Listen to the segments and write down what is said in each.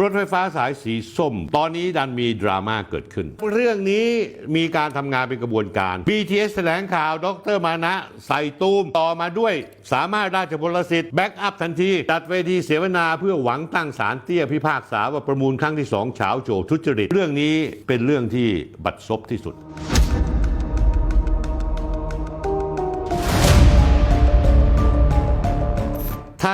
รถไฟฟ้าสายสีส้ม ตอนนี้ดันมีดราม่าเกิดขึ้น เรื่องนี้มีการทำงานเป็นกระบวนการ BTS แถลงข่าว ดรมานะ ใส่ตูมต่อมาด้วย สามารถราชพลสิทธิ์แบ็กอัพทันที จัดเวทีเสวนาเพื่อหวังตั้งศาลเตี้ยพิพากษาว่าประมูลครั้งที่สองเฉาโจทุจริต เรื่องนี้เป็นเรื่องที่บัดซบที่สุด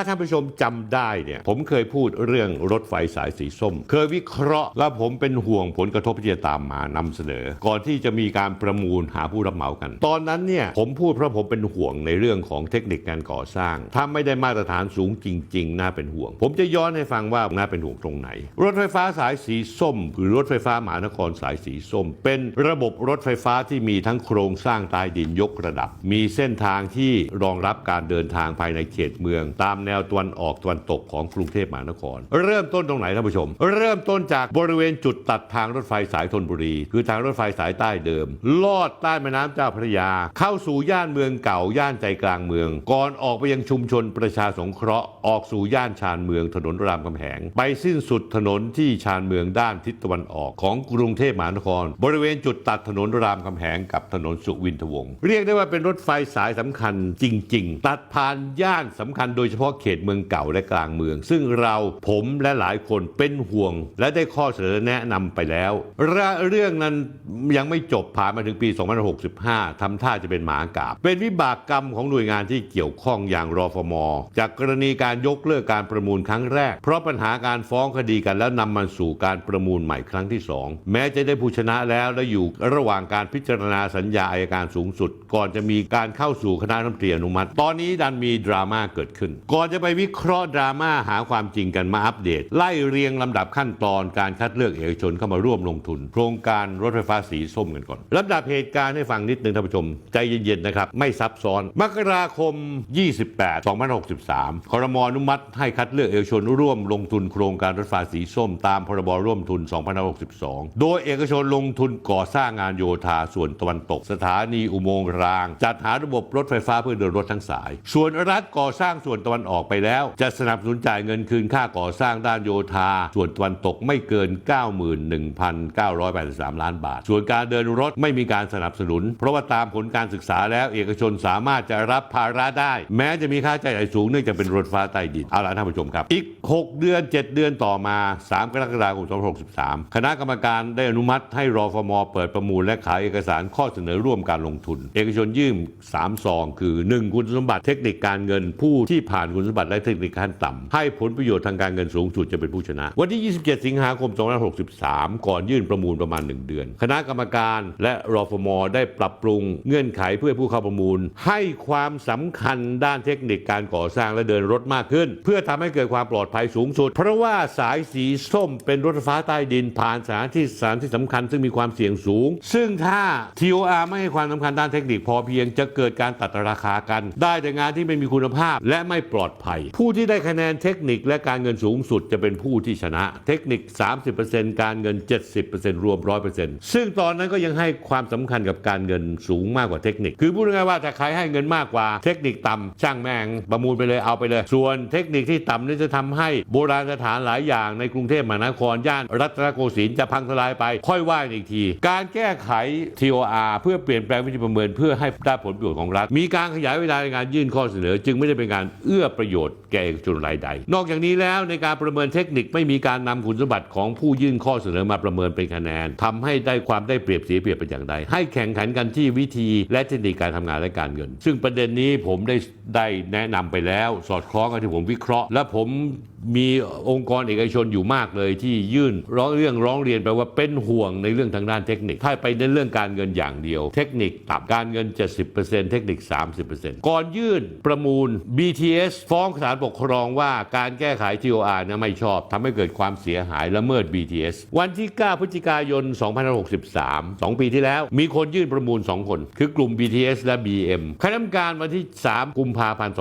ท่านผู้ชมจำได้เนี่ยผมเคยพูดเรื่องรถไฟสายสีส้ม เคยวิเคราะห์และผมเป็นห่วงผลกระทบที่จะตามมานำเสนอ ก่อนที่จะมีการประมูลหาผู้รับเหมากัน ตอนนั้นเนี่ยผมพูดเพราะผมเป็นห่วงในเรื่องของเทคนิคการก่อสร้าง ถ้าไม่ได้มาตรฐานสูงจริง ๆ น่าเป็นห่วง ผมจะย้อนให้ฟังว่าน่าเป็นห่วงตรงไหน รถไฟฟ้าสายสีส้ม หรือรถไฟฟ้ามหานครสายสีส้ม เป็นระบบรถไฟฟ้าที่มีทั้งโครงสร้างใต้ดินยกระดับ มีเส้นทางที่รองรับการเดินทางภายในเขตเมือง ตามแนวตะวันออกตะวันตกของกรุงเทพมหานคร เริ่มต้นตรงไหนท่านผู้ชม เริ่มต้นจากบริเวณจุดตัดทางรถไฟสายธนบุรี คือทางรถไฟสายใต้เดิม ลอดใต้แม่น้ำเจ้าพระยา เข้าสู่ย่านเมืองเก่าย่านใจกลางเมือง ก่อนออกไปยังชุมชนประชาสงเคราะห์ออกสู่ย่านชานเมืองถนนรามคำแหง ไปสิ้นสุดถนนที่ชานเมืองด้านทิศตะวันออกของกรุงเทพมหานคร บริเวณจุดตัดถนนรามคำแหงกับถนนสุวินทวงศ์เรียกได้ว่าเป็นรถไฟสายสำคัญจริง ๆ ตัดผ่านย่านสำคัญโดยเฉพาะเขขตเมืองเก่าและกลางเมือง ซึ่งเราผมและหลายคนเป็นห่วง และได้ข้อเสนอแนะนำไปแล้วเรื่องนั้นยังไม่จบผ่านมาถึงปี2565ทำท่าจะเป็นหมากาบ เป็นวิบากกรรมของหน่วยงานที่เกี่ยวข้องอย่างรอฟม จากกรณีการยกเลิกการประมูลครั้งแรก เพราะปัญหาการฟ้องคดีกันแล้วนำมาสู่การประมูลใหม่ครั้งที่ 2 แม้จะได้ผู้ชนะแล้วและอยู่ระหว่างการพิจารณาสัญญาอายการสูงสุด ก่อนจะมีการเข้าสู่คณะรัฐมนตรีอนุมัติ ตอนนี้ดันมีดราม่าเกิดขึ้นก่อนจะไปวิเคราะห์ดราม่าหาความจริงกันมาอัปเดต ไล่เรียงลำดับขั้นตอนการคัดเลือกเอกชนเข้ามาร่วมลงทุน โครงการรถไฟฟ้าสีส้มกันก่อนลำดับเหตุการณ์ให้ฟังนิดนึงท่านผู้ชม ใจเย็นๆนะครับ ไม่ซับซ้อน มกราคม 28 2563ครมอนุมัติให้คัดเลือกเอกชนร่วมลงทุนโครงการรถไฟฟ้าสีส้ม ตามพรบร่วมทุน2562 โดยเอกชนลงทุนก่อสร้างงานโยธาส่วนตะวันตก สถานีอุโมงค์ราง จัดหาระบบรถไฟฟ้าเพื่อเดินรถทั้งสาย ส่วนรัฐก่อสร้างส่วนตะวันออกอกไปแล้ว จะสนับสนุนจ่ายเงินคืนค่าก่อสร้างด้านโยธา ส่วนตะวันตกไม่เกิน 91,983 ล้านบาท ส่วนการเดินรถไม่มีการสนับสนุน เพราะว่าตามผลการศึกษาแล้วเอกชนสามารถจะรับภาระได้ แม้จะมีค่าใช้จ่ายสูงเนื่องจากเป็นรถไฟฟ้าใต้ดินเอาล่ะท่านผู้ชมครับ อีก 6 เดือน 7 เดือนต่อมา 3 กรกฎาคม 2563 คณะกรรมการได้อนุมัติให้รอฟมเปิดประมูลและขายเอกสารข้อเสนอร่วมการลงทุน เอกชนยื่น3ซองคือ 1 คุณสมบัติเทคนิคการเงินผู้ที่ผ่านคุณสมบัติและเทคนิคขั้นต่ำให้ผลประโยชน์ทางการเงินสูงสุดจะเป็นผู้ชนะ วันที่ 27 สิงหาคม 2563 ก่อนยื่นประมูลประมาณ 1 เดือน คณะกรรมการและรอฟมได้ปรับปรุงเงื่อนไขเพื่อผู้เข้าประมูล ให้ความสำคัญด้านเทคนิคการก่อสร้างและเดินรถมากขึ้น เพื่อทำให้เกิดความปลอดภัยสูงสุด เพราะว่าสายสีส้มเป็นรถไฟฟ้าใต้ดินผ่านสถานที่สถานที่สำคัญ ซึ่งมีความเสี่ยงสูง ซึ่งถ้า TOR ไม่ให้ความสำคัญด้านเทคนิคพอเพียงจะเกิดการตัดราคากัน ได้แต่งานที่ไม่มีคุณภาพและไม่ปลอดภัย ผู้ที่ได้คะแนนเทคนิคและการเงินสูงสุดจะเป็นผู้ที่ชนะ เทคนิค 30%การเงิน 70%รวม 100%ซึ่งตอนนั้นก็ยังให้ความสำคัญกับการเงินสูงมากกว่าเทคนิค คือพูดง่ายๆว่าถ้าใครให้เงินมากกว่าเทคนิคต่ำช่างแมงประมูลไปเลยเอาไปเลย ส่วนเทคนิคที่ต่ำนี่จะทำให้โบราณสถานหลายอย่างในกรุงเทพมหานครย่านรัตนโกสินทร์จะพังทลายไป ค่อยว่าอีกที การแก้ไข TOR เพื่อเปลี่ยนแปลงวิธีประเมิน เพื่อให้ได้ผลประโยชน์ของรัฐ มีการขยายเวลาในการยื่นข้อเสนอ จึงไม่ได้เป็นการเอื้อประโยชน์แก่เอกชนรายใด นอกจากนี้แล้วในการประเมินเทคนิคไม่มีการนำคุณสมบัติของผู้ยื่นข้อเสนอมาประเมินเป็นคะแนนทำให้ได้ความได้เปรียบเสียเปรียบเป็นอย่างใดให้แข่งขันกันที่วิธีและเทคนิคการทำงานและการเงิน ซึ่งประเด็นนี้ผมได้ได้แนะนำไปแล้ว สอดคล้องกับที่ผมวิเคราะห์ และผมมีองค์กรเอกชนอยู่มากเลยที่ยื่นร้องเรื่องร้องเรียนไปว่าเป็นห่วงในเรื่องทางด้านเทคนิค ถ้าไปในเรื่องการเงินอย่างเดียว เทคนิคต่ำการเงิน 70%เทคนิค 30%ก่อนยื่นประมูล BTS ฟ้องศาลปกครองว่าการแก้ไข TOR นะไม่ชอบทำให้เกิดความเสียหายละเมิด BTS วันที่ 9 พฤศจิกายน 2563 2 ปีที่แล้ว มีคนยื่นประมูล 2 คน คือกลุ่ม BTS และ BM คณะกรรมการวันที่ 3 กุมภาพันธ์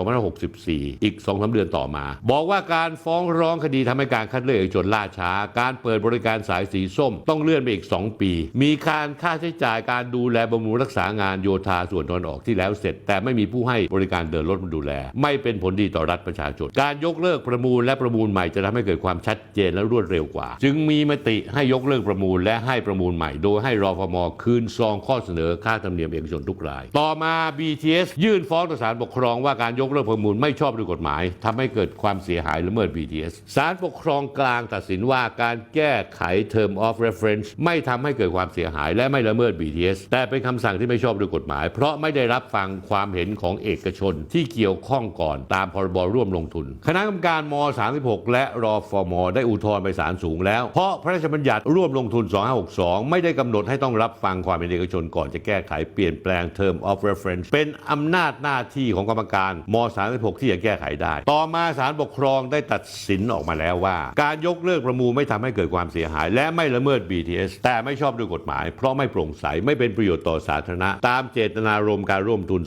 2564 อีก2-3เดือนต่อมา บอกว่าการฟ้องร้องคดีทำให้การคัดเลือกเอกชนล่าช้า การเปิดบริการสายสีส้ม ต้องเลื่อนไปอีก 2 ปี มีการค่าใช้จ่ายการดูแลบำรุงรักษางานโยธาส่วนตอนออกที่แล้วเสร็จ แต่ไม่มีผู้ให้บริการเดินรถมาดูแล ไม่เป็นผลดีต่อรัฐประชาชน การยกเลิกประมูลและประมูลใหม่จะทำให้เกิดความชัดเจนและรวดเร็วกว่า จึงมีมติให้ยกเลิกประมูลและให้ประมูลใหม่ โดยให้รอฟมคืนซองข้อเสนอค่าธรรมเนียมเอกชนทุกราย ต่อมา BTS ยื่นฟ้องต่อศาลปกครองว่าการยกเลิกประมูลไม่ชอบด้วยกฎหมายทำให้เกิดความเสียหายละเมิด BTS ศาลปกครองกลางตัดสินว่าการแก้ไข Term of Reference ไม่ทำให้เกิดความเสียหายและไม่ละเมิด BTS แต่เป็นคำสั่งที่ไม่ชอบด้วยกฎหมาย เพราะไม่ได้รับฟังความเห็นของเอกชนที่เกี่ยวข้องก่อนตามพรบบร่วมลงทุน คณะกรรมการม 36 และรอฟอมได้อุทธรณ์ไปศาลสูงแล้ว เพราะพระราชบัญญัติร่วมลงทุน 2562 ไม่ได้กำหนดให้ต้องรับฟังความเห็นเอกชนก่อนจะแก้ไขเปลี่ยนแปลง Term of Reference เป็นอำนาจหน้าที่ของกรรมการม 36 ที่จะแก้ไขได้ ต่อมาศาลปกครองได้ตัดสินออกมาแล้วว่า การยกเลิกประมูลไม่ทำให้เกิดความเสียหาย และไม่ละเมิด BTS แต่ไม่ชอบด้วยกฎหมาย เพราะไม่โปร่งใสไม่เป็นประโยชน์ต่อสาธารณะ ตามเจตนารมณ์การร่วมทุน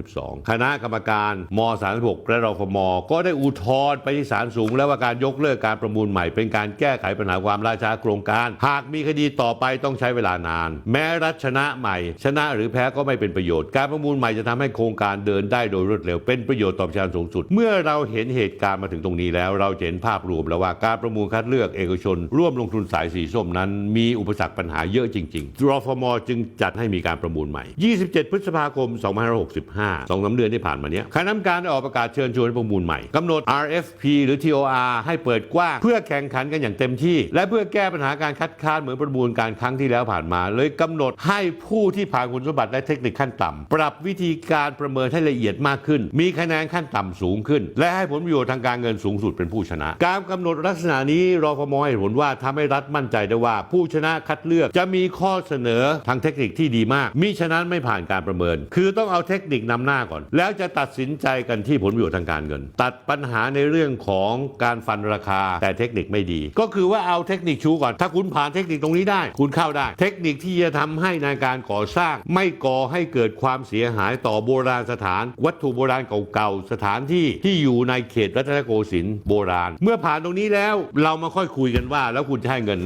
2562 คณะกรรมการม 36 และรฟมก็ได้อุทธรณ์ไปที่ศาลสูง แล้วว่าการยกเลิกการประมูลใหม่ เป็นการแก้ไขปัญหาความล่าช้าโครงการ หากมีคดีต่อไปต้องใช้เวลานาน แม้รัฐชนะใหม่ ชนะหรือแพ้ก็ไม่เป็นประโยชน์ การประมูลใหม่จะทำให้โครงการเดินได้โดยรวดเร็ว เป็นประโยชน์ต่อประชาชนสูงสุด เมื่อเราเห็นเหตุการณ์มาถึงตรงนี้แล้ว เราเห็นภาพรวมแล้วว่าการประมูลคัดเลือกเอกชน ร่วมลงทุนสายสีส้มนั้น มีอุปสรรคปัญหาเยอะจริงๆรฟมจึงจัดให้มีการประมูลใหม่ 27 พฤษภาคม 2565 สองสามเดือนที่ผ่านมาเนี้ยคณะกรรมการได้ออกประกาศเชิญชวนประมูลใหม่กำหนด RFP หรือ TOR ให้เปิดกว้างเพื่อแข่งขันกันอย่างเต็มที่ และเพื่อแก้ปัญหาการคัดค้านเหมือนประมูลการครั้งที่แล้วผ่านมา เลยกำหนดให้ผู้ที่ผ่านคุณสมบัติและเทคนิคขั้นต่ำปรับวิธีการประเมินให้ละเอียดมากขึ้น มีคะแนนขั้นต่ำสูงขึ้น และให้ผลประโยชน์ทางการเงินสูงสุดเป็นผู้ชนะ การกำหนดลักษณะนี้รอฟมให้ผลว่าทำให้รัฐมั่นใจได้ว่า ผู้ชนะคัดเลือกจะมีข้อเสนอทางเทคนิคที่ดีมากมิฉะนั้นไม่ผ่านการประเมิน คือต้องเอาเทคนิคนำหน้าก่อน แล้วจะตัดสินใจกันที่ผลประโยชน์ทางการเงิน ตัดปัญหาในเรื่องของการฟันราคาแต่เทคนิคไม่ดี ก็คือว่าเอาเทคนิคชูก่อน ถ้าคุณผ่านเทคนิคตรงนี้ได้ คุณเข้าได้ เทคนิคที่จะทำให้ในการก่อสร้าง ไม่ก่อให้เกิดความเสียหายต่อโบราณสถาน วัตถุโบราณเก่าๆสถานที่ที่อยู่ในเขตรัตนโกสินทร์โบราณ เมื่อผ่านตรงนี้แล้วเรามาค่อยคุยกันว่า แล้วคุณจะให้เงิน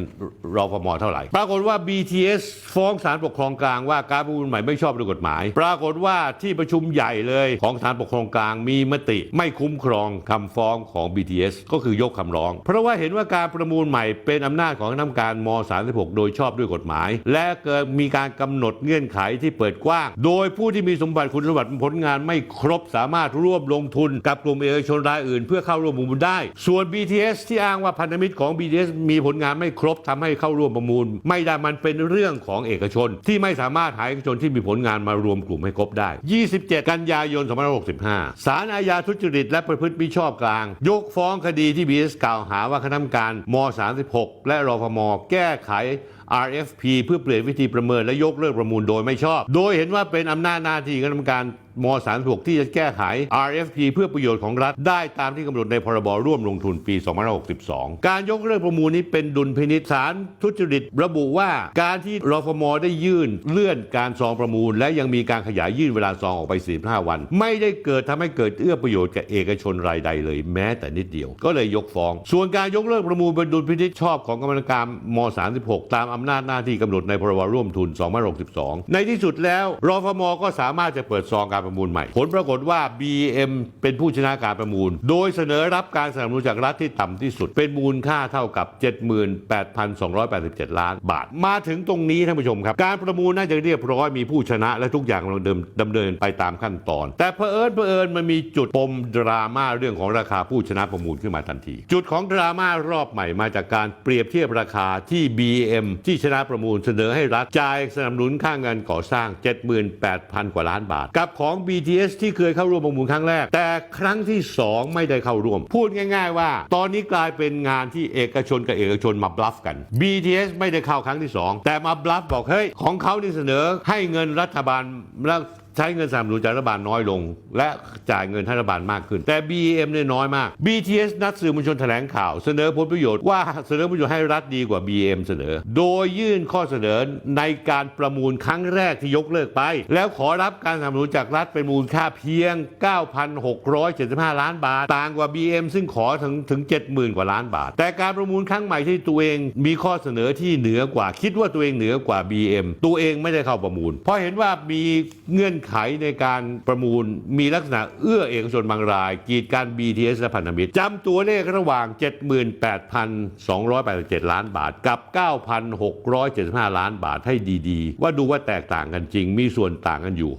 รอฟมเท่าไหร่ ปรากฏว่า BTS ฟ้องศาลปกครองกลางว่าการประมูลใหม่ไม่ชอบด้วยกฎหมาย ปรากฏว่าที่ประชุมใหญ่เลยของศาลปกครองกลางมีมติไม่คุ้มครองคำฟ้องของ BTS ก็คือยกคำร้อง เพราะว่าเห็นว่าการประมูลใหม่เป็นอำนาจของคณะกรรมการม 36 โดยชอบด้วยกฎหมาย และเกิดมีการกำหนดเงื่อนไขที่เปิดกว้าง โดยผู้ที่มีสมบัติคุณสมบัติผลงานไม่ครบสามารถร่วมลงทุนกับกลุ่มเอกชนรายอื่น เพื่อเข้าร่วมประมูลได้ ส่วน BTS ที่อ้างว่าพันธมิตรของ BTS มีผลงานไม่ครบทำให้เข้าร่วมประมูล ไม่ได้มันเป็นเรื่องของเอกชน ที่ไม่สามารถหาเอกชนที่มีผลงานมารวมกลุ่มให้ครบได้ 27 กันยายน 2565 ศาลอาญาทุจริตติดและประพฤติมิชอบกลาง ยกฟ้องคดีที่บีเอสกล่าวหาว่าคณะกรรมการม 36 และรฟม แก้ไข RFP เพื่อเปลี่ยนวิธีประเมินและยกเลิกประมูลโดยไม่ชอบ โดยเห็นว่าเป็นอำนาจหน้าที่คณะกรรมการ ม 36 ที่จะแก้ไข RFP เพื่อประโยชน์ของรัฐได้ตามที่กำหนดในพรบร่วมลงทุนปี 2562 การยกเลิกประมูลนี้เป็นดุลพินิจศาลทุจริตระบุว่าการที่รฟมได้ยื่นเลื่อนการซองประมูล และยังมีการขยายยื่นเวลาซองออกไป 45 วัน ไม่ได้เกิดทำให้เกิดเอื้อประโยชน์กับเอกชนรายใดเลยแม้แต่นิดเดียว ก็เลยยกฟ้อง ส่วนการยกเลิกประมูลเป็นดุลพินิจชอบของกรรมการม 36 ตามอำนาจหน้าที่กำหนดในพรบร่วมทุน 2562 ในที่สุดแล้วรฟมก็สามารถจะเปิดซองการประมูลใหม่ ผลปรากฏว่า BM เป็นผู้ชนะการประมูล โดยเสนอรับการสนับสนุนจากรัฐที่ต่ำที่สุด เป็นมูลค่าเท่ากับ 78,287 ล้านบาท มาถึงตรงนี้ท่านผู้ชมครับ การประมูลน่าจะเรียบร้อยมีผู้ชนะและทุกอย่างกำลังเดิมดำเนินไปตามขั้นตอน แต่เผอิญเผอิญมันมีจุดปมดราม่าเรื่องของราคาผู้ชนะประมูลขึ้นมาทันที จุดของดราม่ารอบใหม่มาจากการเปรียบเทียบราคาที่ BM ที่ชนะประมูลเสนอให้รัฐจ่ายสนับสนุนค่างานก่อสร้าง 78,000 กว่าล้านบาท กับของ BTS ที่เคยเข้าร่วมประมูลครั้งแรก แต่ครั้งที่ 2 ไม่ได้เข้าร่วม พูดง่ายๆว่า ตอนนี้กลายเป็นงานที่เอกชนกับเอกชนมาบลัฟกัน BTS ไม่ได้เข้าครั้งที่ 2 แต่มาบลัฟบอกเฮ้ยของเขานี่เสนอให้เงินรัฐบาลแล้ว ใช้เงินสนับสนุนจากรัฐบาลน้อยลง และจ่ายเงินให้รัฐบาลมากขึ้น แต่ BM เนี่ยน้อยมาก BTS นัดสื่อมวลชนแถลงข่าว เสนอผลประโยชน์ว่าเสนอผลประโยชน์ให้รัฐดีกว่า BM เสนอ โดยยื่นข้อเสนอในการประมูลครั้งแรกที่ยกเลิกไป แล้วขอรับการสนับสนุนจากรัฐเป็นมูลค่าเพียง 9,675 ล้านบาท ต่างกว่า BM ซึ่งขอถึงถึง 70,000 กว่าล้านบาท แต่การประมูลครั้งใหม่ที่ตัวเองมีข้อเสนอที่เหนือกว่า คิดว่าตัวเองเหนือกว่า BM ตัวเองไม่ได้เข้าประมูล เพราะเห็นว่ามีเงื่อนไขไขในการประมูลมีลักษณะเอื้อเอกชนบางราย กีดการ BTS และพันธมิตรจำตัวเลขระหว่าง 78,287 ล้านบาทกับ 9,675 ล้านบาทให้ดีๆ ว่าดูว่าแตกต่างกันจริง มีส่วนต่างกันอยู่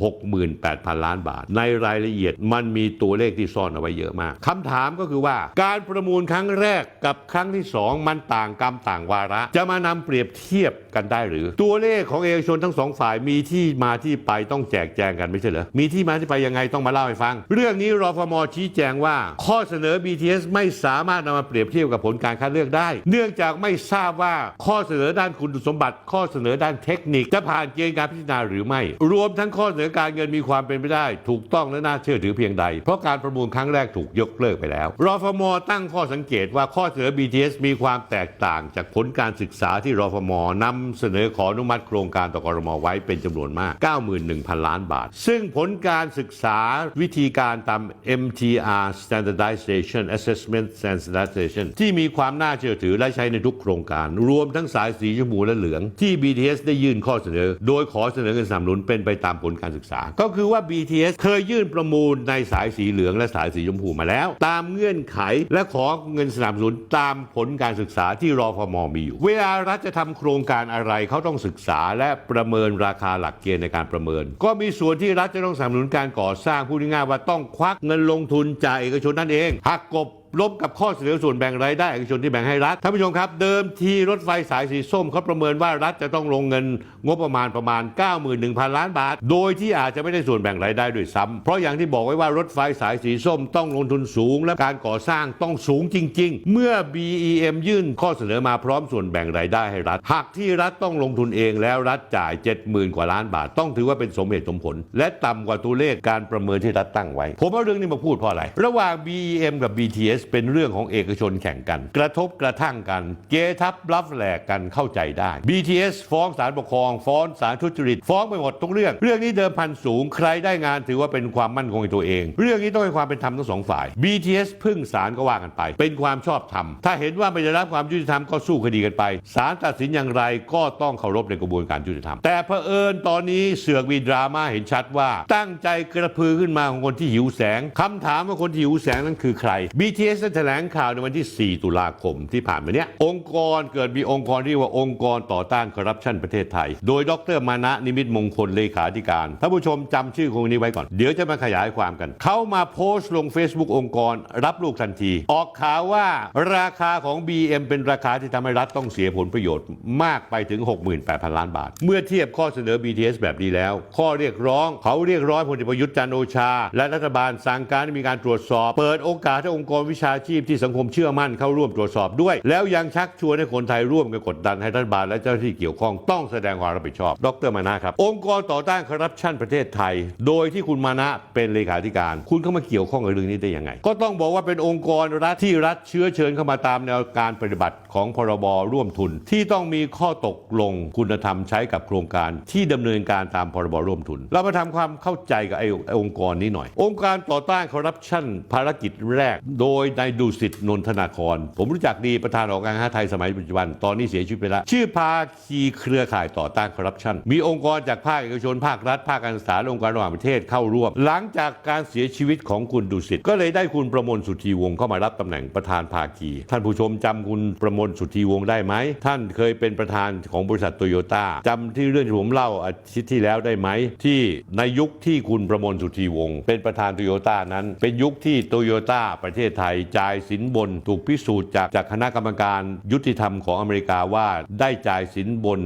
68,000 ล้านบาท ในรายละเอียดมันมีตัวเลขที่ซ่อนเอาไว้เยอะมากคำถามก็คือว่าการประมูลครั้งแรกกับครั้งที่สองมันต่างกรรมต่างวาระ จะมานำเปรียบเทียบกันได้หรือ ตัวเลขของเอกชนทั้งสองฝ่ายมีที่มาที่ไปต้องแจกแจงกันไม่ใช่เหรอ มีที่มาที่ไปยังไงต้องมาเล่าให้ฟัง เรื่องนี้รฟมชี้แจงว่า ข้อเสนอ BTS ไม่สามารถนำมาเปรียบเทียบกับผลการคัดเลือกได้ เนื่องจากไม่ทราบว่าข้อเสนอด้านคุณสมบัติ ข้อเสนอด้านเทคนิคจะผ่านเกณฑ์การพิจารณาหรือไม่ รวมทั้งข้อเสนอการเงินมีความเป็นไปได้ ถูกต้องและน่าเชื่อถือเพียงใด เพราะการประมูลครั้งแรกถูกยกเลิกไปแล้วรฟมตั้งข้อสังเกตว่าข้อเสนอ BTS มีความแตกต่างจากผลการศึกษาที่รฟมนำเสนอขออนุมัติโครงการต่อกรมไว้เป็นจำนวนมาก 91,000 ล้านบาท ซึ่งผลการศึกษาวิธีการตาม MTR Standardization Assessment Standardization ที่มีความน่าเชื่อถือและใช้ในทุกโครงการ รวมทั้งสายสีชมพูและเหลือง ที่ BTS ได้ยื่นข้อเสนอ โดยขอเสนอเงินสนับสนุนเป็นไปตามผลการศึกษา ก็คือว่า BTS เคยยื่นประมูลในสายสีเหลืองและสายสีชมพูมาแล้ว ตามเงื่อนไขและขอเงินสนับสนุนตามผลการศึกษาที่รอฟมมีอยู่ เวลารัฐจะทำโครงการอะไรเขาต้องศึกษาและประเมินราคาหลักเกณฑ์ในการประเมิน ก็มีส่วนที่รัฐจะต้องสนับสนุนการก่อสร้างพูดง่ายๆว่าต้องควักเงินลงทุนจากเอกชนนั่นเองหักกบ ลบกับข้อเสนอส่วนแบ่งรายได้เอกชนที่แบ่งให้รัฐท่านผู้ชมครับ เดิมทีรถไฟสายสีส้มเขาประเมินว่ารัฐจะต้องลงเงินงบประมาณประมาณ 91,000 ล้านบาท โดยที่อาจจะไม่ได้ส่วนแบ่งรายได้ด้วยซ้ำเพราะอย่างที่บอกไว้ว่ารถไฟสายสีส้มต้องลงทุนสูง และการก่อสร้างต้องสูงจริง ๆ เมื่อ BEM ยื่นข้อเสนอมาพร้อมส่วนแบ่งรายได้ให้รัฐหากที่รัฐต้องลงทุนเองแล้วรัฐจ่าย 70,000 กว่าล้านบาท ต้องถือว่าเป็นสมเหตุสมผล และต่ำกว่าตัวเลขการประเมินที่รัฐตั้งไว้ ผมเอาเรื่องนี้มาพูดเพราะอะไร ระหว่าง BEM กับ BTS เป็นเรื่องของเอกชนแข่งกัน กระทบกระทั่งกัน เกทับรับแหลกกันเข้าใจได้ BTS ฟ้องศาลปกครอง ฟ้องศาลทุจริต ฟ้องไปหมดทุกเรื่อง เรื่องนี้เดิมพันสูงใครได้งานถือว่าเป็นความมั่นคงในตัวเอง เรื่องนี้ต้องให้ความเป็นธรรมทั้งสองฝ่าย BTS พึ่งศาลก็ว่ากันไป เป็นความชอบธรรม ถ้าเห็นว่าไม่ได้รับความยุติธรรมก็สู้คดีกันไปศาลตัดสินอย่างไรก็ต้องเคารพในกระบวนการยุติธรรม แต่เผอิญตอนนี้เสือกมีดราม่าเห็นชัดว่า ตั้งใจกระพือขึ้นมาของคนที่หิวแสงคำถามว่าคนที่หิวแสงนั้นคือใคร BTS ได้แถลงข่าวในวันที่ 4 ตุลาคมที่ผ่านมาเนี้ยองค์กรเกิดมีองค์กรที่เรียกว่าองค์กรต่อต้านคอร์รัปชันประเทศไทย โดยดรมานะนิมิตมงคลเลขาธิการท่านผู้ชมจำชื่อคนนี้ไว้ก่อน เดี๋ยวจะมาขยายความกัน เขามาโพสต์ลง Facebook องค์กร รับลูกทันที ออกข่าวว่าราคาของ BM เป็นราคาที่ทำให้รัฐต้องเสียผลประโยชน์มากไปถึง 68,000 ล้านบาท เมื่อเทียบข้อเสนอ BTS แบบนี้แล้ว ข้อเรียกร้อง เขาเรียกร้องพลเอกประยุทธ์จันโอชา และรัฐบาลสั่งการให้มีการตรวจสอบ เปิดโอกาสให้องค์กรวิชาชีพที่สังคมเชื่อมั่นเข้าร่วมตรวจสอบด้วย แล้วยังชักชวนให้คนไทยร่วมกันกดดันให้รัฐบาลและเจ้าหน้าที่เกี่ยวข้องต้องแสดงความรับผิดชอบ ดรมานะครับ องค์กรต่อต้านคอร์รัปชันประเทศไทย โดยที่คุณมานะเป็นเลขาธิการ คุณเข้ามาเกี่ยวข้องกับเรื่องนี้ได้ยังไง ก็ต้องบอกว่าเป็นองค์กรรัฐที่รัฐเชื้อเชิญเข้ามาตามแนวการปฏิบัติของพรบร่วมทุน ที่ต้องมีข้อตกลงคุณธรรมใช้กับโครงการที่ดำเนินการตามพรบร่วมทุน เรามาทำความเข้าใจกับไอ้ไอ้องค์กรนี้หน่อย องค์การต่อต้านคอร์รัปชันภารกิจแรก โดยนายดุสิตนนทนาคร ผมรู้จักดีประธานหอการค้าไทยสมัยปัจจุบัน ตอนนี้เสียชีวิตไปแล้ว ชื่อภาคีเครือข่ายต่อต้านคอร์รัปชัน มีองค์กรจากภาคเอกชน ภาครัฐ ภาคการศึกษาองค์การระหว่างประเทศเข้าร่วม หลังจากการเสียชีวิตของคุณดุสิต ก็เลยได้คุณประมวลสุธีวงศ์เข้ามารับตำแหน่งประธานภาคี ท่านผู้ชมจำคุณประมวลสุธีวงศ์ได้ไหม ท่านเคยเป็นประธานของบริษัทโตโยต้าจำที่เรื่องที่ผมเล่าอาทิตย์ที่แล้วได้ไหม ที่ในยุคที่คุณประมวลสุธีวงศ์เป็นประธานโตโยต้านั้น เป็นยุคที่โตโยต้าประเทศไทยจ่ายสินบนถูกพิสูจน์จากจากคณะกรรมการยุติธรรมของอเมริกาว่าได้จ่ายสินบน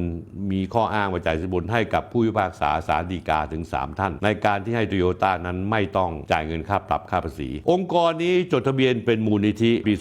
มีข้ออ้างว่าจ่ายสินบนให้กับผู้พิพากษาศาลฎีกาถึง 3 ท่าน ในการที่ให้โตโยต้านั้นไม่ต้องจ่ายเงินค่าปรับค่าภาษี องค์กรนี้จดทะเบียนเป็นมูลนิธิปี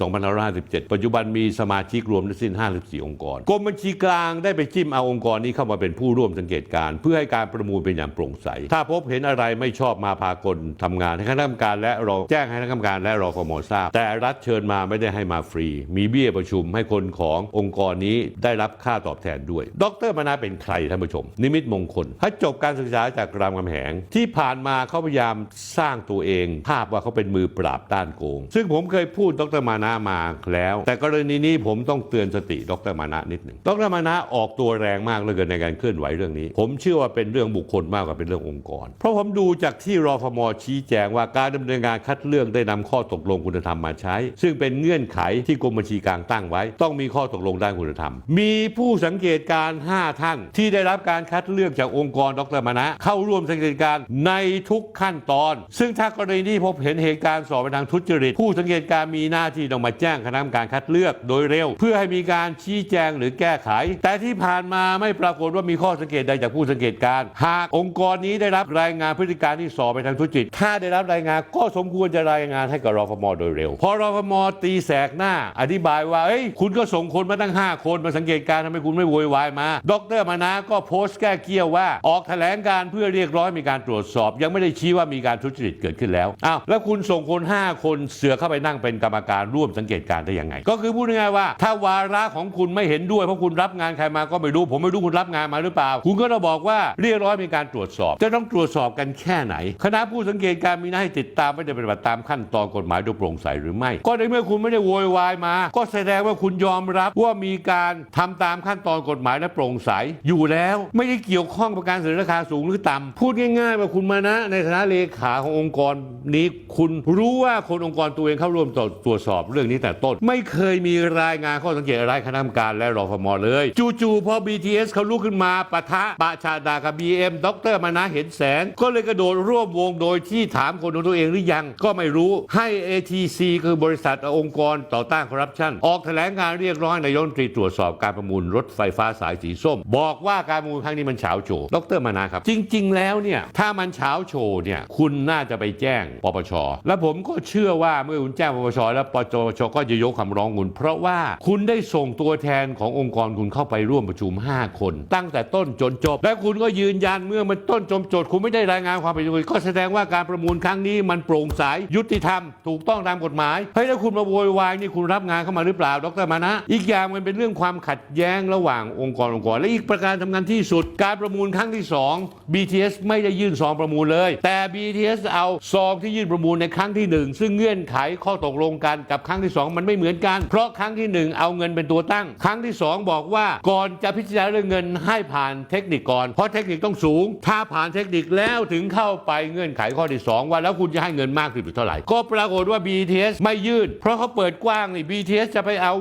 2557 ปัจจุบันมีสมาชิกรวมทั้งสิ้น 54 องค์กรกรมบัญชีกลางได้ไปจิ้มเอาองค์กรนี้เข้ามาเป็นผู้ร่วมสังเกตการ เพื่อให้การประมูลเป็นอย่างโปร่งใส ถ้าพบเห็นอะไรไม่ชอบมาพากลทำงานให้คณะกรรมการและรอแจ้งให้คณะกรรมการและรอฟมทราบแต่แต่รัฐเชิญมาไม่ได้ให้มาฟรี มีเบี้ยประชุมให้คนขององค์กรนี้ได้รับค่าตอบแทนด้วย ดรมานาเป็นใครท่านผู้ชม นิมิตมงคลเขาจบการศึกษาจากรามคำแหง ที่ผ่านมาเขาพยายามสร้างตัวเอง ภาพว่าเขาเป็นมือปราบต้านโกง ซึ่งผมเคยพูดดรมานามาแล้ว แต่กรณีนี้ผมต้องเตือนสติดรมานะนิดหนึ่งดรมานะออกตัวแรงมากเลยเกินในการเคลื่อนไหวเรื่องนี้ ผมเชื่อว่าเป็นเรื่องบุคคลมากกว่าเป็นเรื่ององค์กร เพราะผมดูจากที่รอฟมชี้แจงว่าการดำเนินงานคัดเลือกได้นำข้อตกลงคุณธรรมมาใช้ ซึ่งเป็นเงื่อนไขที่กรมบัญชีกลางตั้งไว้ ต้องมีข้อตกลงด้านคุณธรรม มีผู้สังเกตการณ์5ท่าน ที่ได้รับการคัดเลือกจากองค์กรดรมานะเข้าร่วมสังเกตการณ์ในทุกขั้นตอน ซึ่งถ้ากรณีที่พบเห็นเหตุการณ์สอบไปทางทุจริต ผู้สังเกตการณ์มีหน้าที่ต้องมาแจ้งคณะกรรมการคัดเลือกโดยเร็ว เพื่อให้มีการชี้แจงหรือแก้ไข แต่ที่ผ่านมาไม่ปรากฏว่ามีข้อสังเกตใดจากผู้สังเกตการณ์หากองค์กรนี้ได้รับรายงานพฤติการที่สอบไปทางทุจริต ถ้าได้รับรายงานก็สมควรจะรายงานให้กับรฟมโดยเร็วพอรฟมตีแสกหน้า อธิบายว่าเอ้ยคุณก็ส่งคนมาตั้ง 5 คนมาสังเกตการทำไมคุณไม่โวยวายมา ดรมานะก็โพสต์แก้เกี้ยวว่า ออกแถลงการเพื่อเรียกร้องมีการตรวจสอบ ยังไม่ได้ชี้ว่ามีการทุจริตเกิดขึ้นแล้วอ้าวแล้วคุณส่งคน 5 คนเสือเข้าไปนั่งเป็นกรรมการร่วมสังเกตการได้ยังไง ก็คือพูดง่ายๆว่า ถ้าวาระของคุณไม่เห็นด้วยเพราะคุณรับงานใครมาก็ไม่รู้ ผมไม่รู้คุณรับงานมาหรือเปล่า คุณก็ต้องบอกว่าเรียกร้องมีการตรวจสอบ จะต้องตรวจสอบกันแค่ไหน คณะผู้สังเกตการมีหน้าที่ติดตามไม่ได้ปฏิบัติตามขั้นตอนกฎหมายโดยโปร่งใสหรือไม่ ก็ในเมื่อคุณไม่ได้โวยวายมา ก็แสดงว่าคุณยอมรับว่ามีการทำตามขั้นตอนกฎหมายและโปร่งใส อยู่แล้วไม่ได้เกี่ยวข้องกับการเสนอราคาสูงหรือต่ำพูดง่ายๆ ว่าคุณมานะในฐานะเลขาขององค์กรนี้คุณรู้ว่าคนองค์กรตัวเองเข้าร่วมตรวจสอบเรื่องนี้แต่ต้น ไม่เคยมีรายงานข้อสังเกตอะไรคณะกรรมการและรอฟมเลยจู่ๆพอ BTS เขาลุกขึ้นมาปะทะปะชาดากับ BM ดรมานะเห็นแสง ก็เลยกระโดดร่วมวงโดยที่ถามคนของตัวเองหรือยังก็ไม่รู้ให้ ATC คือบริษัทองค์กรต่อต้านคอร์รัปชันออกแถลงการเรียกร้องในายกรัฐมนตรีตรวจสอบการประมูลรถไฟฟ้าสายสีส้ม บอกว่าการประมูลครั้งนี้มันเฉาโฉดรมานะครับ จริง ๆ แล้วเนี่ยถ้ามันเฉาโฉเนี่ยคุณน่าจะไปแจ้งปปช และผมก็เชื่อว่าเมื่อคุณแจ้งปปชแล้วปปชก็จะยกคำร้องคุณ เพราะว่าคุณได้ส่งตัวแทนขององค์กรคุณเข้าไปร่วมประชุม 5 คน ตั้งแต่ต้นจนจบ และคุณก็ยืนยันเมื่อมันต้นจนจบคุณไม่ได้รายงานความเป็นจริงก็แสดงว่าการประมูลครั้งนี้มันโปร่งใสยุติธรรมถูกต้องตามกฎหมายเฮ้ยแล้วคุณมาโวยวายนี่คุณรับงานเข้ามาหรือเปล่าดรมานะ อีกอย่างมันเป็นเรื่องความขัดแย้งระหว่างองค์กรองค์กรและอีกประการสำคัญที่สุด การประมูลครั้งที่ 2 BTS ไม่ได้ยื่นซองประมูลเลย แต่ BTS เอาซองที่ยื่นประมูลในครั้งที่หนึ่งซึ่งเงื่อนไขข้อตกลงกันกับครั้งที่สองมันไม่เหมือนกัน เพราะครั้งที่หนึ่งเอาเงินเป็นตัวตั้ง ครั้งที่สองบอกว่าก่อนจะพิจารณาเรื่องเงินให้ผ่านเทคนิคก่อน เพราะเทคนิคต้องสูง ถ้าผ่านเทคนิคแล้วถึงเข้าไปเงื่อนไขข้อที่สองว่าแล้วคุณจะให้เงินมากที่สุดเท่าไหร่ก็ปรากฏว่า BTS ไม่ยื่น เพราะเขาเปิดกว้างนี่ BTS จะไปเอา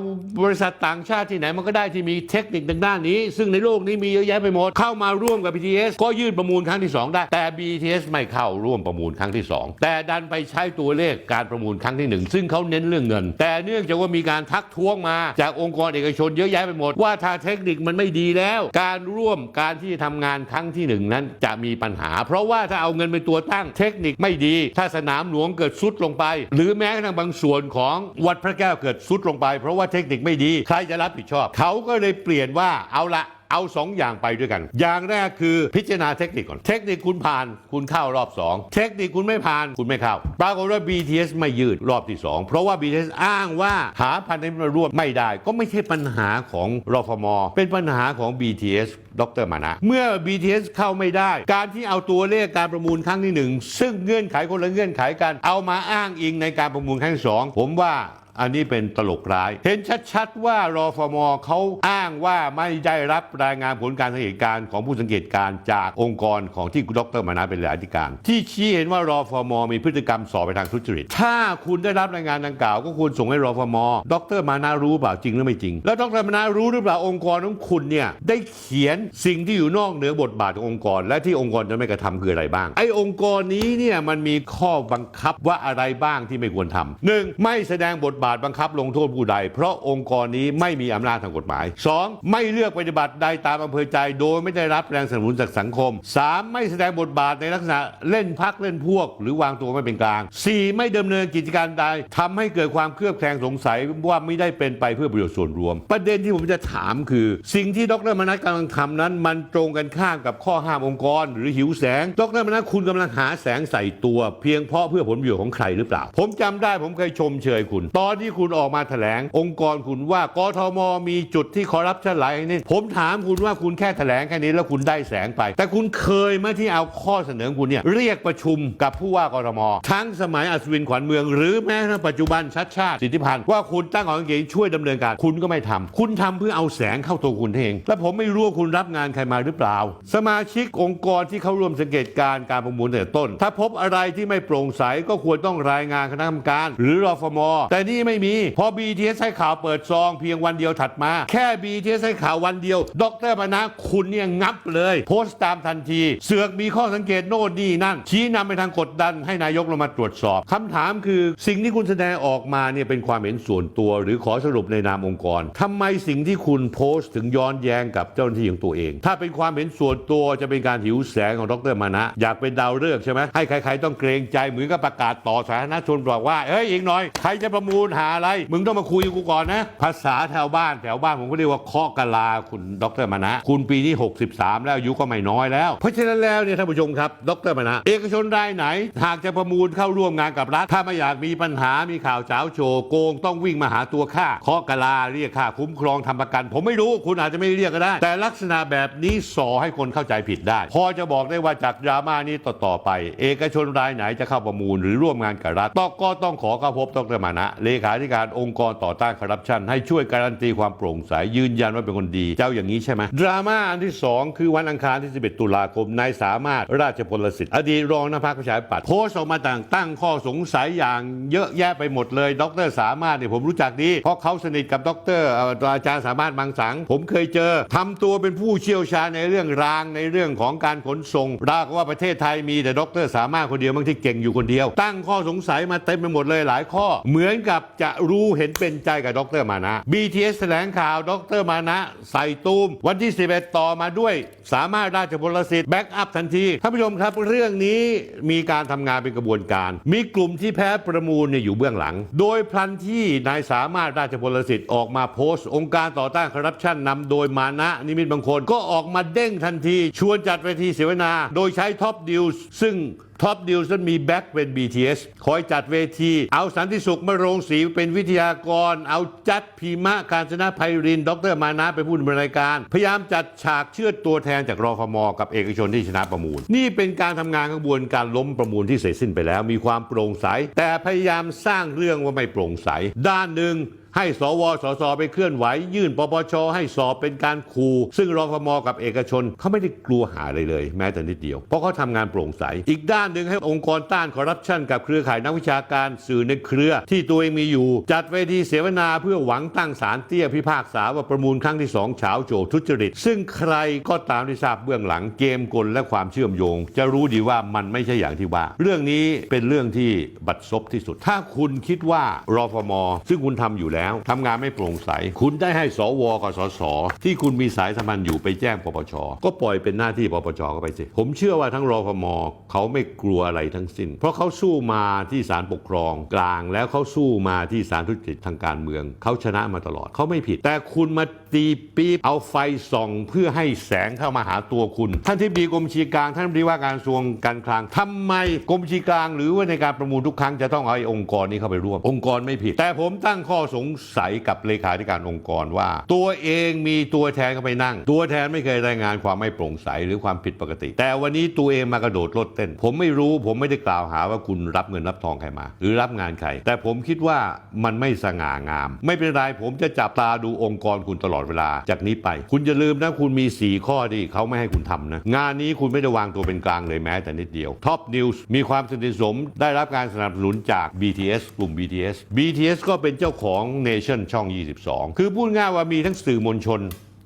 บริษัทต่างชาติที่ไหนมันก็ได้ที่มีเทคนิคทางด้านนี้ ซึ่งในโลกนี้มีเยอะแยะไปหมด เข้ามาร่วมกับ BTS ก็ยื่นประมูลครั้งที่ 2 ได้ แต่ BTS ไม่เข้าร่วมประมูลครั้งที่ 2 แต่ดันไปใช้ตัวเลขการประมูลครั้งที่ 1 ซึ่งเขาเน้นเรื่องเงิน แต่เนื่องจากว่ามีการทักท้วงมาจากองค์กรเอกชนเยอะแยะไปหมด ว่าถ้าเทคนิคมันไม่ดีแล้ว การร่วมการที่จะทำงานครั้งที่หนึ่งนั้นจะมีปัญหา เพราะว่าถ้าเอาเงินเป็นตัวตั้งเทคนิคไม่ดี ถ้าสนามหลวงเกิดซุดลงไป หรือแม้กระทั่งบางส่วนของวัดพระแก้วเกิดซุดลงไป เพราะว่าเทคนิคไม่ดี ใครจะรับผิดชอบ เขาก็เลยเปลี่ยนว่าเอาละ เอาสองอย่างไปด้วยกัน อย่างแรกคือพิจารณาเทคนิคก่อน เทคนิคคุณผ่านคุณเข้ารอบ 2 เทคนิคคุณไม่ผ่านคุณไม่เข้า ปรากฏว่า BTS ไม่ยืดรอบที่ 2 เพราะว่า BTS อ้างว่าหาพันธมิตรร่วมไม่ได้ ก็ไม่ใช่ปัญหาของรฟม เป็นปัญหาของ BTS ดรมานะ เมื่อ BTS เข้าไม่ได้ การที่เอาตัวเลขการประมูลครั้งที่หนึ่งซึ่งเงื่อนไขคนละเงื่อนไขกัน เอามาอ้างอิงในการประมูลครั้งที่สองผมว่า อันนี้เป็นตลกร้าย เห็นชัดๆว่ารอฟมเขาอ้างว่าไม่ได้รับรายงานผลการสังเกตการณ์ของผู้สังเกตการณ์จากองค์กรของที่ดรมานาเป็นเลขาธิการ ที่ชี้เห็นว่ารอฟมมีพฤติกรรมสอบไปทางทุจริต ถ้าคุณได้รับรายงานดังกล่าว ก็ควรส่งให้รอฟมดรมานารู้เปล่าจริงหรือไม่จริง แล้วดรมานารู้หรือเปล่าองค์กรของคุณเนี่ยได้เขียนสิ่งที่อยู่นอกเหนือบทบาทขององค์กร และที่องค์กรจะไม่กระทำคืออะไรบ้าง ไอ้องค์กรนี้เนี่ยมันมีข้อบังคับว่าอะไรบ้างที่ไม่ควรทำหนึ่งไม่แสดงบทบาทบังคับลงโทษผู้ใด เพราะองค์กรนี้ไม่มีอำนาจทางกฎหมาย 2. ไม่เลือกปฏิบัติใดตามอำเภอใจ โดยไม่ได้รับแรงสนับสนุนจากสังคม 3. ไม่แสดงบทบาทในลักษณะเล่นพักเล่นพวก หรือวางตัวไม่เป็นกลาง 4. ไม่ดำเนินกิจการใดทำให้เกิดความเครือบแคลงสงสัยว่าไม่ได้เป็นไปเพื่อประโยชน์ส่วนรวม ประเด็นที่ผมจะถามคือ สิ่งที่ดรมนัสกำลังทำนั้น มันตรงกันข้ามกับข้อห้ามองค์กร หรือหิวแสงดรมนัสคุณกำลังหาแสงใส่ตัว เพียงเพราะเพื่อผลประโยชน์ของใครหรือเปล่า ผมจำได้ผมเคยชมเชยคุณตอนที่คุณออกมาแถลง องค์กรคุณว่ากทมมีจุดที่คอร์รัปชันหลายนี่ผมถามคุณว่าคุณแค่แถลงแค่นี้แล้วคุณได้แสงไป แต่คุณเคยไหมที่เอาข้อเสนอของคุณเนี่ยเรียกประชุมกับผู้ว่ากทมทั้งสมัยอัศวินขวัญเมือง หรือแม้กระทั่งปัจจุบันชัดชาติสิทธิพันธ์ว่าคุณตั้งของเกงช่วยดำเนินการ คุณก็ไม่ทำคุณทำเพื่อเอาแสงเข้าตัวคุณเอง และผมไม่รู้ว่าคุณรับงานใครมาหรือเปล่า สมาชิกองค์กรที่เข้าร่วมสังเกตการณ์การประมูลแต่ต้น ถ้าพบอะไรที่ไม่โปร่งใสก็ควรต้องรายงานคณะกรรมการ หรือรฟมแต่นี่ไม่มี พอ BTS ให้ข่าวเปิดซองเพียงวันเดียวถัดมา แค่ BTS ให้ข่าววันเดียว ดรมานะคุณเนี่ยงับเลย โพสต์ตามทันที เสือกมีข้อสังเกตโน่นนี่นั่น ชี้นำไปทางกดดันให้นายกลงมาตรวจสอบคำถามคือสิ่งที่คุณแสดงออกมาเนี่ยเป็นความเห็นส่วนตัว หรือขอสรุปในนามองค์กรทำไมสิ่งที่คุณโพสต์ถึงย้อนแย้งกับเจ้าหน้าที่ของตัวเอง ถ้าเป็นความเห็นส่วนตัวจะเป็นการหิวแสงของดรมานะ อยากเป็นดาวฤกษ์ใช่ไหมให้ใครๆต้องเกรงใจเหมือนกับประกาศต่อสาธารณชนบอกว่าเฮ้ยอีกหน่อยใครจะประมูลหาอะไร มึงต้องมาคุยกับกูก่อนนะ ภาษาแถวบ้านแถวบ้านผมก็เรียกว่าเคาะกะลาคุณดรมานะคุณปีนี้ 63 แล้วอายุก็ไม่น้อยแล้ว เพราะฉะนั้นแล้วเนี่ยท่านผู้ชมครับ ดรมานะเอกชนรายไหน หากจะประมูลเข้าร่วมงานกับรัฐ ถ้าไม่อยากมีปัญหามีข่าวเช้าโชว์โกงต้องวิ่งมาหาตัวค่าเคาะกะลาเรียกค่าคุ้มครองทำประกัน ผมไม่รู้คุณอาจจะไม่เรียกก็ได้ แต่ลักษณะแบบนี้ส่อให้คนเข้าใจผิดได้ พอจะบอกได้ว่าจากดราม่านี้ต่อๆไป เอกชนรายไหนจะเข้าประมูลหรือร่วมงานกับรัฐต้องก็ต้องขอเข้าพบดรมานะเลขขาธิการองค์กรต่อต้านคอร์รัปชันให้ช่วยการันตีความโปร่งใสยืนยันว่าเป็นคนดี เจ้าอย่างนี้ใช่ไหมดราม่าอันที่ 2 คือวันอังคารที่ 11 ตุลาคมนายสามารถราชพลสิทธิ์อดีตรองนายกประชาธิปัตย์โพสต์ออกมาต่างตั้งข้อสงสัยอย่างเยอะแยะไปหมดเลย ดรสามารถเนี่ยผมรู้จักดี เพราะเขาสนิทกับดรเอ่ออาจารย์สามารถบางสัง ผมเคยเจอทำตัวเป็นผู้เชี่ยวชาญในเรื่องรางในเรื่องของการขนส่งราวกับว่าประเทศไทยมีแต่ดรสามารถคนเดียวบางที่เก่งอยู่คนเดียว ตั้งข้อสงสัยมาเต็มไปหมดเลยหลายข้อ เหมือนกับจะรู้เห็นเป็นใจกับดรมานะ BTS แถลงข่าวดรมานะ ใส่ตูม วันที่ 11 ต่อมาด้วย สามารถราชพลสิทธิ์แบ็กอัพทันทีท่านผู้ชมครับ เรื่องนี้มีการทำงานเป็นกระบวนการ มีกลุ่มที่แพ้ประมูลเนี่ยอยู่เบื้องหลัง โดยพลันที่นายสามารถราชพลสิทธิ์ออกมาโพสต์ องค์การต่อต้านคอร์รัปชันนำโดยมานะนิมิตบางคนก็ออกมาเด้งทันที ชวนจัดเวทีเสวนา โดยใช้ท็อปดิวซึ่ง ท็อปดิวส์มีแบ็กเป็น BTS คอยจัดเวที เอาสันติสุขมาโรงศรีเป็นวิทยากร เอาจัดพีมะการชนะไพริน ดรมานะเป็นผู้ดำเนินรายการ พยายามจัดฉากเชื่อตัวแทนจากรอฟมกับเอกชนที่ชนะประมูล นี่เป็นการทำงานกระบวนการล้มประมูลที่เสร็จสิ้นไปแล้ว มีความโปร่งใส แต่พยายามสร้างเรื่องว่าไม่โปร่งใส ด้านหนึ่ง ให้สวสสไปเคลื่อนไหว ยื่นปปชให้สอบเป็นการคูซึ่งรฟมกับเอกชนเขาไม่ได้กลัวหาอะไรเลย แม้แต่นิดเดียว เพราะเขาทำงานโปร่งใส อีกด้านหนึ่งให้องค์กรต้านคอร์รัปชันกับเครือข่ายนักวิชาการสื่อในเครือ ที่ตัวเองมีอยู่ จัดเวทีเสวนาเพื่อหวังตั้งศาลเตี้ยพิพากษาว่าประมูลครั้งที่สองเฉาโจทุจริต ซึ่งใครก็ตามที่ทราบเบื้องหลังเกมกลและความเชื่อมโยง จะรู้ดีว่ามันไม่ใช่อย่างที่ว่า เรื่องนี้เป็นเรื่องที่บัดซบที่สุด ถ้าคุณคิดว่ารฟมซึ่งคุณทำอยู่แล้วทำงานไม่โปร่งใส คุณได้ให้สวกับสสที่คุณมีสายสัมพันธ์อยู่ไปแจ้งปปชก็ปล่อยเป็นหน้าที่ปปชก็ไปสิผมเชื่อว่าทั้งรอพมเขาไม่กลัวอะไรทั้งสิ้น เพราะเขาสู้มาที่ศาลปกครองกลาง แล้วเขาสู้มาที่ศาลทุจริตทางการเมือง เขาชนะมาตลอดเขาไม่ผิด แต่คุณมา ตีปี๊บเอาไฟส่องเพื่อให้แสงเข้ามาหาตัวคุณ ท่านที่ดีกรมชีกลางท่านดีว่าการกระทรวงการคลังทำไมกรมชีกลาง หรือว่าในการประมูลทุกครั้งจะต้องเอาไอ้องค์กรนี้เข้าไปร่วม องค์กรไม่ผิด แต่ผมตั้งข้อสงสัยกับเลขาธิการองค์กรว่า ตัวเองมีตัวแทนเข้าไปนั่ง ตัวแทนไม่เคยรายงานความไม่โปร่งใสหรือความผิดปกติ แต่วันนี้ตัวเองมากระโดดโลดเต้น ผมไม่รู้ผมไม่ได้กล่าวหาว่าคุณรับเงินรับทองใครมา หรือรับงานใครแต่ผมคิดว่ามันไม่สง่างาม ไม่เป็นไรผมจะจับตาดูองค์กรคุณตลอดเวลาจากนี้ไป คุณอย่าลืมนะคุณมี 4 ข้อที่เขาไม่ให้คุณทำนะ งานนี้คุณไม่ได้วางตัวเป็นกลางเลยแม้แต่นิดเดียวท็อปนิวส์มีความสนิทสมได้รับการสนับสนุนจาก BTS กลุ่ม BTS BTS ก็เป็นเจ้าของ Nation ช่อง 22 คือพูดง่ายว่ามีทั้งสื่อมวลชน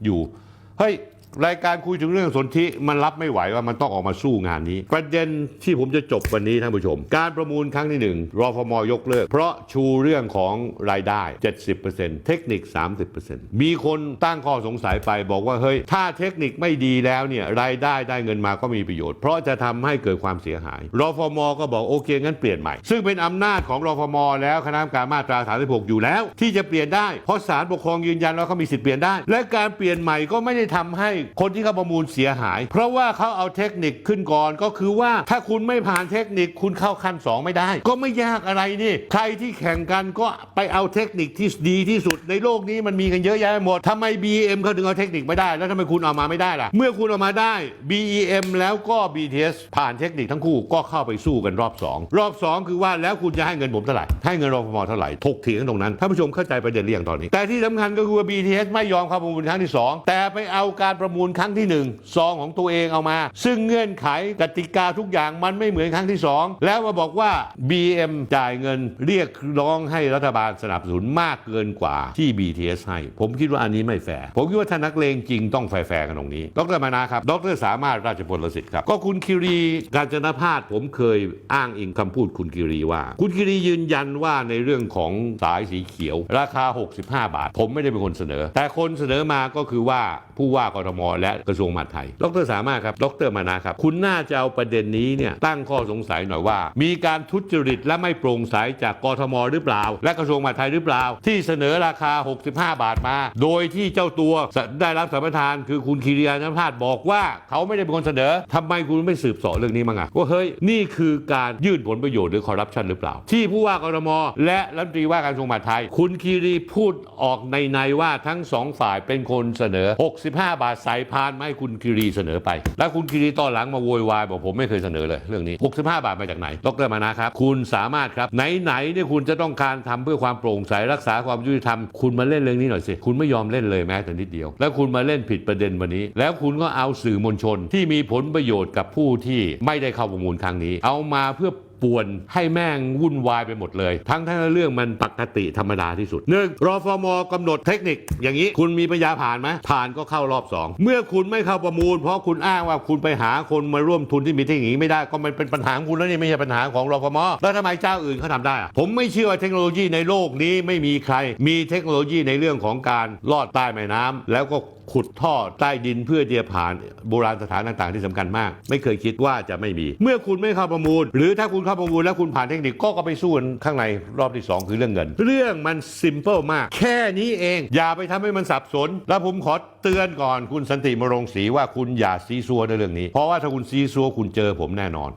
อยู่เฮ้ย รายการคุยถึงเรื่องสนธิมันรับไม่ไหวว่ามันต้องออกมาสู้งานนี้ ประเด็นที่ผมจะจบวันนี้ท่านผู้ชม การประมูลครั้งที่หนึ่งรอฟมยกเลิก เพราะชูเรื่องของรายได้ 70%เทคนิค 30%มีคนตั้งข้อสงสัยไปบอกว่าเฮ้ยถ้าเทคนิคไม่ดีแล้วเนี่ยรายได้ได้เงินมาก็มีประโยชน์ เพราะจะทำให้เกิดความเสียหายรอฟมก็บอกโอเคงั้นเปลี่ยนใหม่ ซึ่งเป็นอำนาจของรอฟมแล้วคณะกรรมการมาตรา 36 อยู่แล้ว ที่จะเปลี่ยนได้เพราะศาลปกครองยืนยันว่าเขามีสิทธิ์เปลี่ยนได้ และการเปลี่ยนใหม่ก็ไม่ได้ทำให้คนที่เขาประมูลเสียหาย เพราะว่าเขาเอาเทคนิคขึ้นก่อนก็คือว่าถ้าคุณไม่ผ่านเทคนิคคุณเข้าขั้นสองไม่ได้ ก็ไม่ยากอะไรนี่ใครที่แข่งกันก็ไปเอาเทคนิคที่ดีที่สุดในโลกนี้มันมีกันเยอะแยะหมดทำไม BM เขาถึงเอาเทคนิคไม่ได้ แล้วทำไมคุณเอามาไม่ได้ล่ะ เมื่อคุณเอามาได้ BEM แล้วก็ BTS ผ่านเทคนิคทั้งคู่ก็เข้าไปสู้กันรอบ 2 รอบ 2 คือว่าแล้วคุณจะให้เงินผมเท่าไหร่ให้เงินรอฟมเท่าไหร่ถกเถียงตรงนั้นท่านผู้ชมเข้าใจประเด็นเรื่องตอนนี้ แต่ที่สำคัญก็คือว่า BTS ไม่ยอมเข้าประมูลครั้งที่ 2 แต่ไปเอาการประมูลครั้งที่1ซองของตัวเองเอามา ซึ่งเงื่อนไขกติกาทุกอย่างมันไม่เหมือนครั้งที่ 2 แล้วมาบอกว่า BM จ่ายเงินเรียกร้องให้รัฐบาลสนับสนุนมากเกินกว่าที่ BTS ให้ ผมคิดว่าอันนี้ไม่แฟร์ผมคิดว่าถ้านักเลงจริงต้องแฟร์กันตรงนี้ ดรมานาครับ ดรสามารถราชพลสิทธิ์ครับ ก็คุณคิรีการจนพาสผมเคยอ้างอิงคำพูดคุณคิรีว่า คุณคิรียืนยันว่าในเรื่องของสายสีเขียว ราคา 65 บาท ผมไม่ได้เป็นคนเสนอ แต่คนเสนอมาก็คือว่าผู้ว่ากทมและกระทรวงมหาดไทย ดรสามารถครับ ดรมานาครับ คุณน่าจะเอาประเด็นนี้เนี่ยตั้งข้อสงสัยหน่อยว่า มีการทุจริตและไม่โปร่งใสจากกทมหรือเปล่า และกระทรวงมหาดไทยหรือเปล่า ที่เสนอราคา 65 บาทมา โดยที่เจ้าตัวได้รับสัมปทาน คือคุณคีรียานพาสบอกว่า เขาไม่ได้เป็นคนเสนอทำไมคุณไม่สืบสอบเรื่องนี้มั้งอะว่าเฮ้ยนี่คือการยื่นผลประโยชน์หรือคอร์รัปชันหรือเปล่า ที่ผู้ว่ากรทมและรัฐมนตรีว่าการกระทรวงมหาดไทย คุณคีรีพูดออกในในว่าทั้งสองฝ่ายเป็นคนเสนอ 65 บาทสายพานมาให้คุณคีรีเสนอไป แล้วคุณคีรีตอนหลังมาโวยวายบอกผมไม่เคยเสนอเลยเรื่องนี้ 65 บาทมาจากไหนดรมานะครับ คุณสามารถครับไหนๆเนี่ยคุณจะต้องการทำเพื่อความโปร่งใสรักษาความยุติธรรมคุณมาเล่นเรื่องนี้หน่อยสิคุณไม่ยอมเล่นเลยแม้แต่นิดเดียว แล้วคุณมาเล่นผิดประเด็นวันนี้ แล้วคุณก็เอาสื่อมวลชนที่มีผลประโยชน์กับผู้ที่ไม่ได้เข้าประมูลครั้งนี้ เอามาเพื่อ ป่วนให้แม่งวุ่นวายไปหมดเลย ทั้งทั้งเรื่องมันปกติธรรมดาที่สุดหนึ่งรอฟมกำหนดเทคนิคอย่างนี้คุณมีปัญญาผ่านไหมผ่านก็เข้ารอบสองเมื่อคุณไม่เข้าประมูล เพราะคุณอ้างว่าคุณไปหาคนมาร่วมทุนที่มีเทคนิคนี้ไม่ได้ก็มันเป็นปัญหาของคุณแล้วนี่ไม่ใช่ปัญหาของรอฟมแล้วทำไมเจ้าอื่นเขาทำได้อะผมไม่เชื่อว่าเทคโนโลยีในโลกนี้ไม่มีใคร มีเทคโนโลยีในเรื่องของการลอดใต้แม่น้ำแล้วก็ ขุดท่อใต้ดินเพื่อที่จะผ่านโบราณสถานต่างๆ ที่สำคัญมาก ไม่เคยคิดว่าจะไม่มี เมื่อคุณไม่เข้าประมูล หรือถ้าคุณเข้าประมูลแล้วคุณผ่านเทคนิคก็ก็ไปสู้กันข้างในรอบที่ 2 คือเรื่องเงิน เรื่องมันซิมเ l ิลมาก แค่นี้เอง อย่าไปทำให้มันสับสน แล้วผมขอเตือนก่อนคุณสันติมรงศรีว่าคุณอย่าซีซัวในเรื่องนี้ เพราะว่าถ้าคุณซีซัวคุณเจอผมแน่นอน